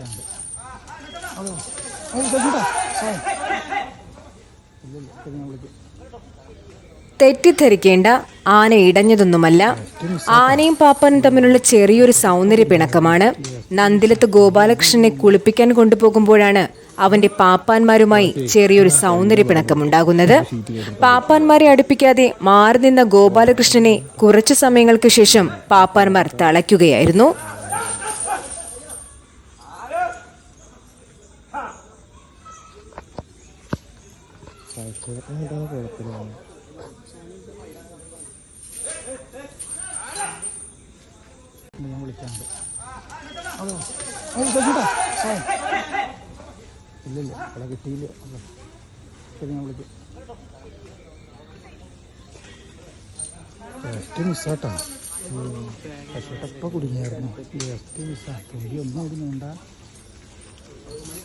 വിളിക്കാണ്ട് അതോ തെറ്റിദ്ധരിക്കേണ്ട ആന ഇടഞ്ഞതൊന്നുമല്ല ആനയും പാപ്പാനും തമ്മിലുള്ള ചെറിയൊരു സൗന്ദര്യ പിണക്കമാണ്. നന്ദിലത്ത് ഗോപാലകൃഷ്ണനെ കുളിപ്പിക്കാൻ കൊണ്ടുപോകുമ്പോഴാണ് അവന്റെ പാപ്പാന്മാരുമായി ചെറിയൊരു സൗന്ദര്യ പിണക്കമുണ്ടാകുന്നത്. പാപ്പാന്മാരെ അടുപ്പിക്കാതെ മാറി നിന്ന ഗോപാലകൃഷ്ണനെ കുറച്ചു സമയങ്ങൾക്ക് ശേഷം പാപ്പാന്മാർ തളയ്ക്കുകയായിരുന്നു. ചേട്ടനായിട്ടാണ് കുഴപ്പമില്ല ഞാൻ ഇല്ലില്ല ഇവിടെ കിട്ടിയില്ല ശരി ഞാൻ വിളിക്കും മിസ്സാട്ടോ പക്ഷേ ഇപ്പം കുടുങ്ങിയായിരുന്നു ജസ്റ്റ് മിസ്സാ തൊഴിലൊന്നും അവിടെ നീണ്ട